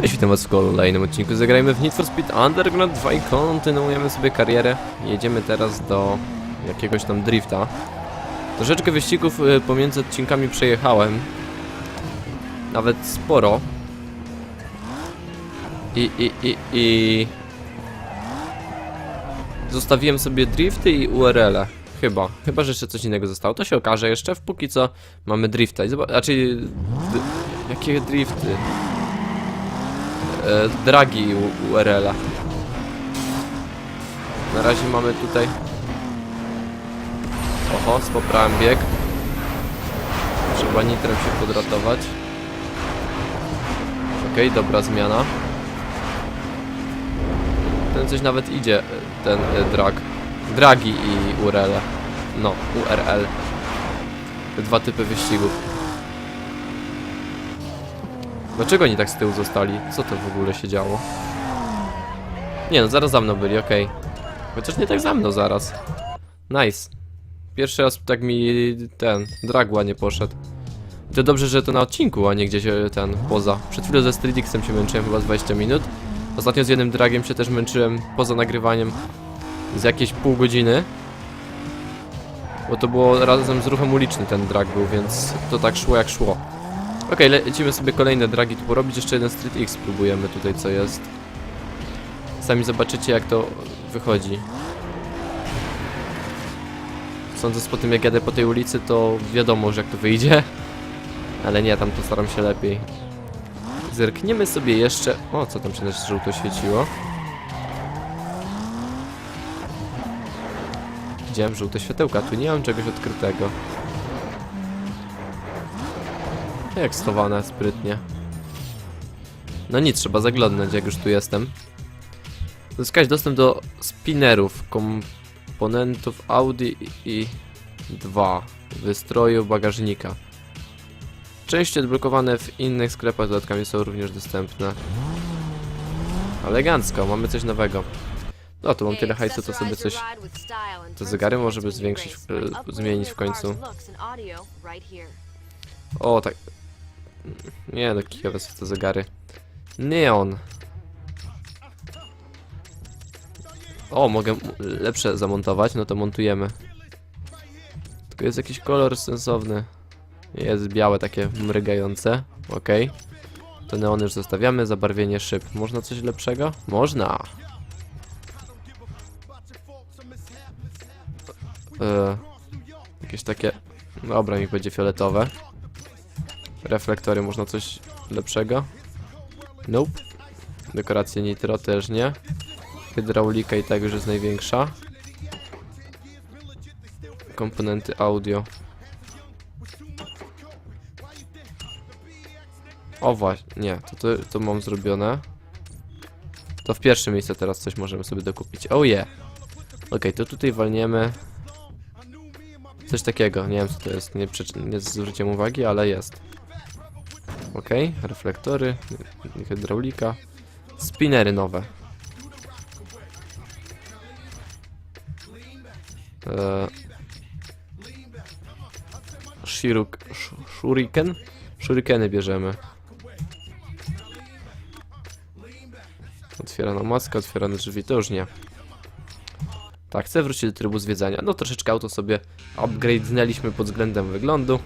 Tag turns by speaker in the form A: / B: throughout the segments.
A: Cześć, witam was w kolejnym odcinku. Zagrajmy w Need for Speed Underground 2 i kontynuujemy sobie karierę. Jedziemy teraz do jakiegoś tam drifta. Troszeczkę wyścigów y, pomiędzy odcinkami przejechałem. Nawet sporo. I, i, i, i... Zostawiłem sobie drifty i URL-e. Chyba. Chyba, że jeszcze coś innego zostało. To się okaże jeszcze. Póki co mamy drifta. Znaczy... Jakie drifty? E, dragi URL-a. Na razie mamy tutaj... Oho, spoprałem bieg. Trzeba nitrem się podratować. Okej, dobra zmiana. Ten coś nawet idzie, e, ten e, drag. Dragi i URL. No, URL. Te dwa typy wyścigów. Dlaczego oni tak z tyłu zostali? Co to w ogóle się działo? Nie no, zaraz za mną byli, okej. Chociaż nie tak za mną zaraz. Nice. Pierwszy raz tak mi ten dragła nie poszedł. I to dobrze, że to na odcinku, a nie gdzieś e, ten poza. Przed chwilą ze Stridixem się męczyłem chyba z 20 minut. Ostatnio z jednym dragiem się też męczyłem poza nagrywaniem z jakieś pół godziny. Bo to było razem z ruchem ulicznym ten drag był, więc to tak szło jak szło. Okej, lecimy sobie kolejne dragi tu porobić. Jeszcze jeden Street X spróbujemy tutaj co jest. Sami zobaczycie jak to wychodzi. Sądząc po tym jak jadę po tej ulicy to wiadomo, że jak to wyjdzie. Ale nie, tam to staram się lepiej. Zerkniemy sobie jeszcze... O, co tam się na żółto świeciło? Widziałem żółte światełka, tu nie mam czegoś odkrytego. Jak schowane, sprytnie. No nic, trzeba zaglądnąć, jak już tu jestem. Zyskać dostęp do spinnerów, komponentów Audi i 2 wystroju bagażnika. Części odblokowane w innych sklepach dodatkami są również dostępne. Elegancko, mamy coś nowego. No, tu mam tyle hajsu, to sobie coś...
B: Te zegary może by zwiększyć, e, zmienić w końcu.
A: O, tak. Nie, no kijowe są te zegary. Neon. O, mogę lepsze zamontować, no to montujemy. Tylko jest jakiś kolor sensowny. Jest białe, takie mrygające. Okej. To neony już zostawiamy, zabarwienie szyb. Można coś lepszego? Można. E, jakieś takie... Dobra, niech będzie fioletowe. Reflektory, można coś lepszego? Nope. Dekoracje nitro też nie. Hydraulika i tak już jest największa. Komponenty audio. O właśnie, nie, to, to, to mam zrobione. To w pierwsze miejsce teraz coś możemy sobie dokupić. Oh yeah. Okej, to tutaj walniemy. Coś takiego, nie wiem co to jest, nie, nie zwróciłem uwagi, ale jest. Okej, reflektory, hydraulika, spinnery nowe. Eee, Shiruk, sh- shuriken? Shurikeny bierzemy. Otwierana maska, otwierane drzwi, to już nie. Tak, chcę wrócić do trybu zwiedzania. No troszeczkę auto sobie upgrade'nęliśmy pod względem wyglądu.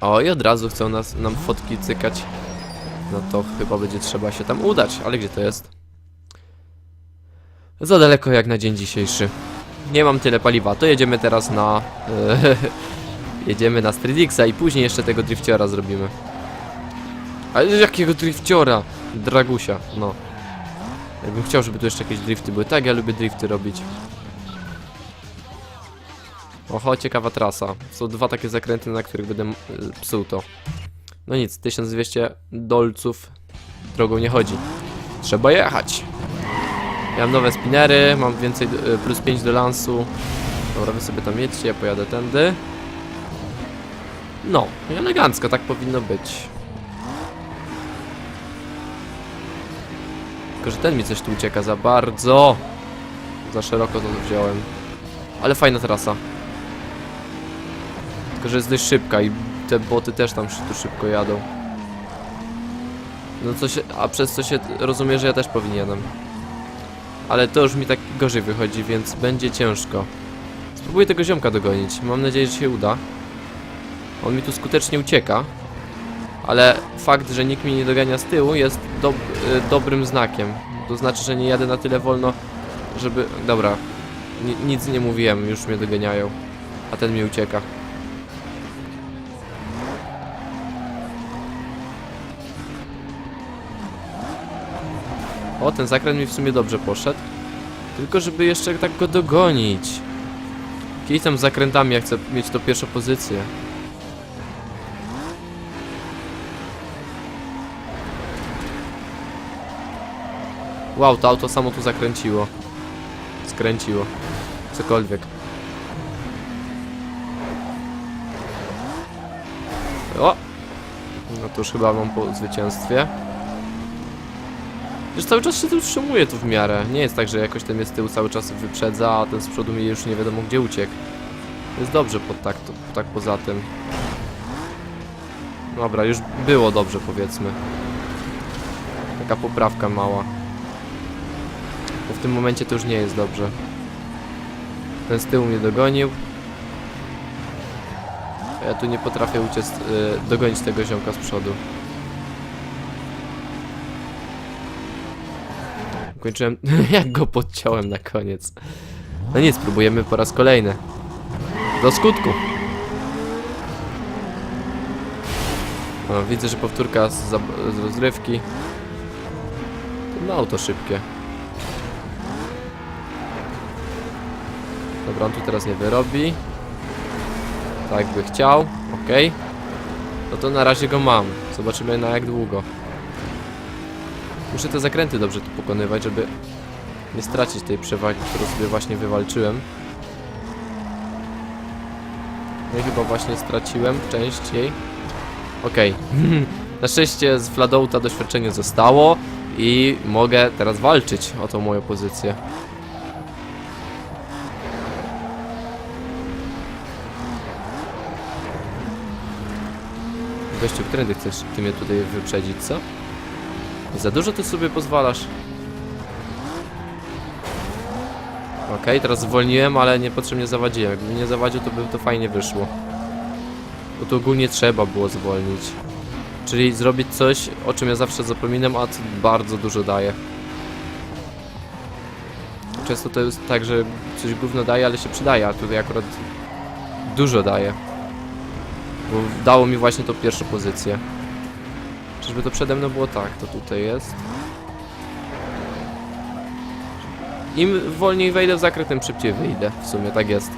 A: O, i od razu chcą nas, nam fotki cykać. No to chyba będzie trzeba się tam udać. Ale gdzie to jest? Za daleko jak na dzień dzisiejszy. Nie mam tyle paliwa, to jedziemy teraz na... jedziemy na Stridixa i później jeszcze tego drifciora zrobimy. Ale jakiego drifciora? Dragusia, no. Jakbym chciał, żeby tu jeszcze jakieś drifty były. Tak, ja lubię drifty robić. Oho, ciekawa trasa. Są dwa takie zakręty, na których będę y, psuł to. No nic, 1200 dolców drogą nie chodzi. Trzeba jechać. Ja mam nowe spinnery, mam więcej, y, plus 5 do lansu. Dobra, wy sobie tam jedźcie, ja pojadę tędy. No, elegancko, tak powinno być. Tylko, że ten mi coś tu ucieka za bardzo. Za szeroko to wziąłem. Ale fajna trasa. Tylko, że jest dość szybka i te boty też tam tu szybko jadą. No co się, a przez co się rozumie, że ja też powinienem. Ale to już mi tak gorzej wychodzi, więc będzie ciężko. Spróbuję tego ziomka dogonić. Mam nadzieję, że się uda. On mi tu skutecznie ucieka. Ale fakt, że nikt mnie nie dogania z tyłu jest dob y, dobrym znakiem. To znaczy, że nie jadę na tyle wolno, żeby... Dobra. Ni nic nie mówiłem, już mnie doganiają. A ten mi ucieka. O, ten zakręt mi w sumie dobrze poszedł. Tylko żeby jeszcze tak go dogonić. Kiedyś tam zakrętami ja chcę mieć to pierwszą pozycję. Wow, to auto samo tu zakręciło. Skręciło. Cokolwiek. O! No to już chyba mam po zwycięstwie. Już cały czas się tu utrzymuje tu w miarę. Nie jest tak, że jakoś ten mnie z tyłu cały czas wyprzedza, a ten z przodu mi już nie wiadomo gdzie uciekł. Jest dobrze pod tak, to, tak poza tym. Dobra, już było dobrze powiedzmy. Taka poprawka mała. Bo w tym momencie to już nie jest dobrze. Ten z tyłu mnie dogonił. Ja tu nie potrafię uciec, y, dogonić tego ziomka z przodu. Kończyłem. Jak go podciąłem na koniec. No nic, spróbujemy po raz kolejny. Do skutku. O, widzę, że powtórka z, z rozrywki. No auto szybkie. Dobra, on tu teraz nie wyrobi. Tak by chciał. Okej. No to na razie go mam. Zobaczymy na jak długo. Muszę te zakręty dobrze tu pokonywać, żeby nie stracić tej przewagi, którą sobie właśnie wywalczyłem. No i chyba właśnie straciłem część jej. Okej. Na szczęście z Fladouta doświadczenie zostało i mogę teraz walczyć o tą moją pozycję. Gościu, którędy chcesz ty mnie tutaj wyprzedzić, co? Za dużo ty sobie pozwalasz. Okej, teraz zwolniłem, ale niepotrzebnie zawadziłem. Gdybym nie zawadził, to by to fajnie wyszło. Bo to ogólnie trzeba było zwolnić. Czyli zrobić coś, o czym ja zawsze zapominam, a co bardzo dużo daje. Często to jest tak, że coś gówno daje, ale się przydaje, a tutaj akurat dużo daje. Bo dało mi właśnie tą pierwszą pozycję. Czyżby to przede mną było tak, to tutaj jest. Im wolniej wejdę w zakręt, tym szybciej wyjdę. W sumie tak jest.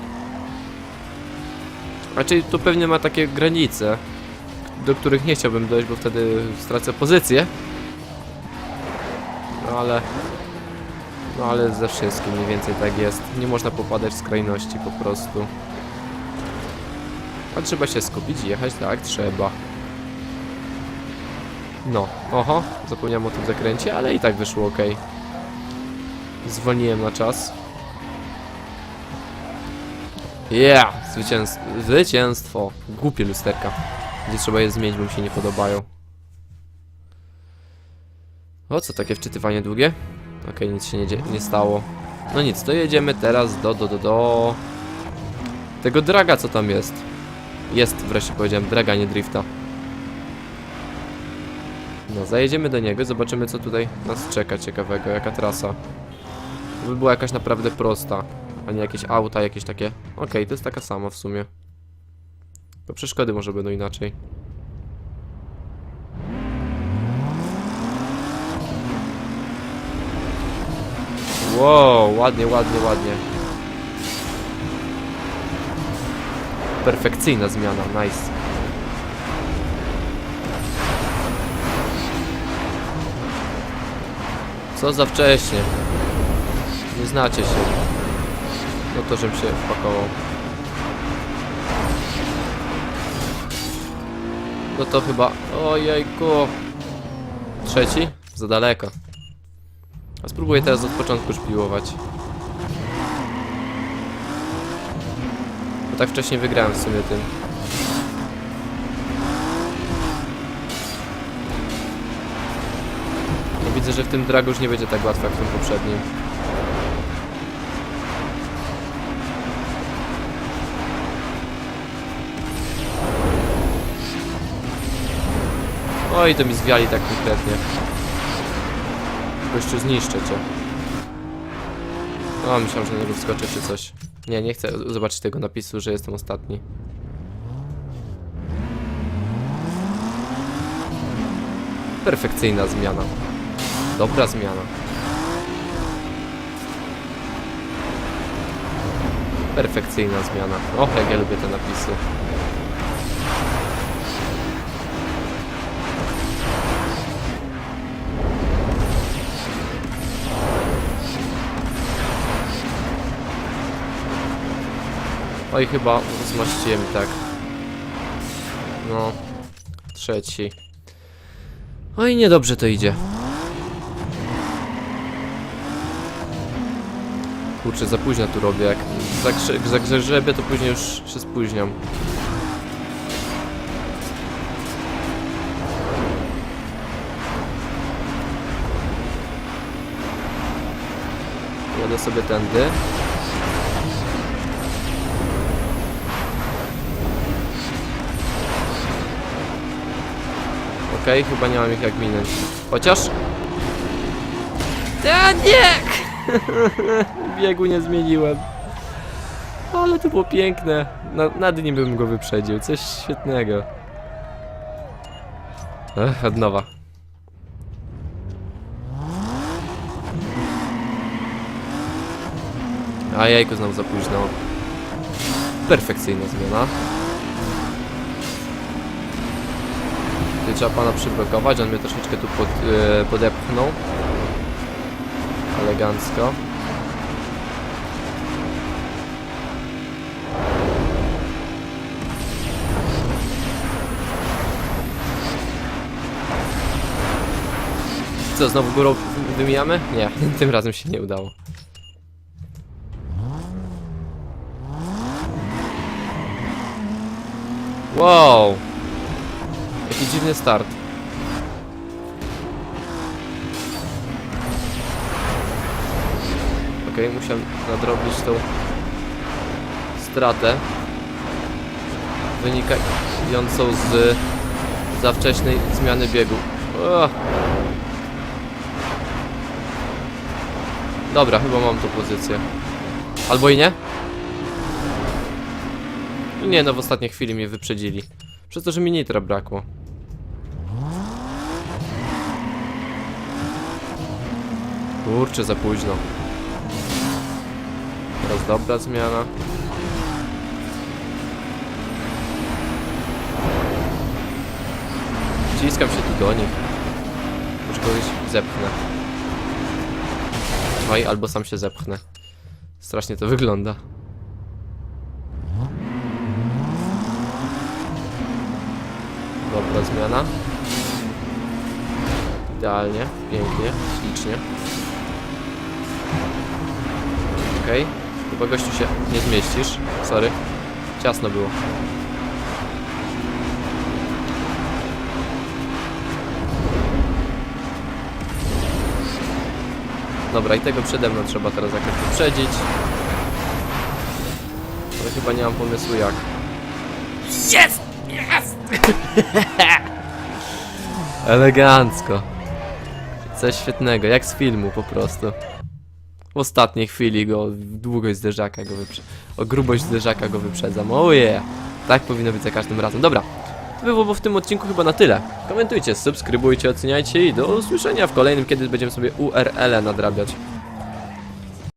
A: Raczej to pewnie ma takie granice, do których nie chciałbym dojść, bo wtedy stracę pozycję. No ale... No ale ze wszystkim mniej więcej tak jest. Nie można popadać w skrajności po prostu. A trzeba się skupić i jechać, tak, trzeba. No, oho, zapomniałem o tym zakręcie, ale i tak wyszło ok. Zwolniłem na czas. Yeah! Zwycięstwo. Zwycięstwo. Głupie lusterka. Gdzie trzeba je zmienić, bo mi się nie podobają. O, co takie wczytywanie długie? Okej, nic się nie, nie stało. No nic, to jedziemy teraz do, do, do, do... Tego draga, co tam jest. Jest, wreszcie powiedziałem, draga, nie drifta. No, zajedziemy do niego, zobaczymy co tutaj nas czeka ciekawego, jaka trasa. Żeby była jakaś naprawdę prosta, a nie jakieś auta, jakieś takie... Okej, to jest taka sama w sumie. To przeszkody może będą inaczej. Wow, ładnie, ładnie, ładnie. Perfekcyjna zmiana, nice. Co za wcześnie. Nie znacie się. No to, żebym się wpakował. No to chyba... Ojejku. Trzeci? Za daleko. A spróbuję teraz od początku szpiłować. Bo tak wcześniej wygrałem w sumie tym. Widzę, że w tym dragu już nie będzie tak łatwo jak w tym poprzednim. Oj, to mi zwiali tak konkretnie. Gościu, zniszczę cię. O, myślałem, że na niego wskoczę czy coś. Nie, nie chcę zobaczyć tego napisu, że jestem ostatni. Perfekcyjna zmiana. Dobra zmiana. Perfekcyjna zmiana. Jak ja lubię te napisy. Oj, chyba zmaściłem tak. No. Trzeci. Oj, niedobrze to idzie. Kurczę, za późno tu robię. Jak zagrze- zagrzebię, to później już się spóźniam. Jadę sobie tędy. Okej, chyba nie mam ich jak minąć. Chociaż... A nie! Biegu nie zmieniłem. Ale to było piękne. Na, nad nim bym go wyprzedził. Coś świetnego. Ech, od nowa. A jajko znowu za późno. Perfekcyjna zmiana. Tutaj trzeba pana przyblokować, on mnie troszeczkę tu pod, e, podepchnął. Elegancko. Co, znowu górą wymijamy? Nie, tym razem się nie udało. Wow! Jaki dziwny start. Okej, musiałem nadrobić tą stratę wynikającą z za wcześniej zmiany biegu. O! Dobra, chyba mam tą pozycję. Albo i nie? Nie, no w ostatniej chwili mnie wyprzedzili. Przez to, że mi nitra brakło. Kurczę, za późno. Teraz dobra zmiana. Wciskam się tu do nich. Kogoś zepchnę. Oj, albo sam się zepchnę. Strasznie to wygląda. Dobra zmiana. Idealnie, pięknie, ślicznie. Okej, chyba gościu się nie zmieścisz. Sorry. Ciasno było. Dobra, i tego przede mną trzeba teraz jakoś wyprzedzić. Ale chyba nie mam pomysłu jak. Jest! Jest! Elegancko. Coś świetnego, jak z filmu po prostu. W ostatniej chwili go, długość zderzaka go wyprzedzam. O grubość zderzaka go wyprzedzam. Oh yeah. Tak powinno być za każdym razem. Dobra. To by było w tym odcinku chyba na tyle. Komentujcie, subskrybujcie, oceniajcie i do usłyszenia w kolejnym, kiedy będziemy sobie URL-e nadrabiać.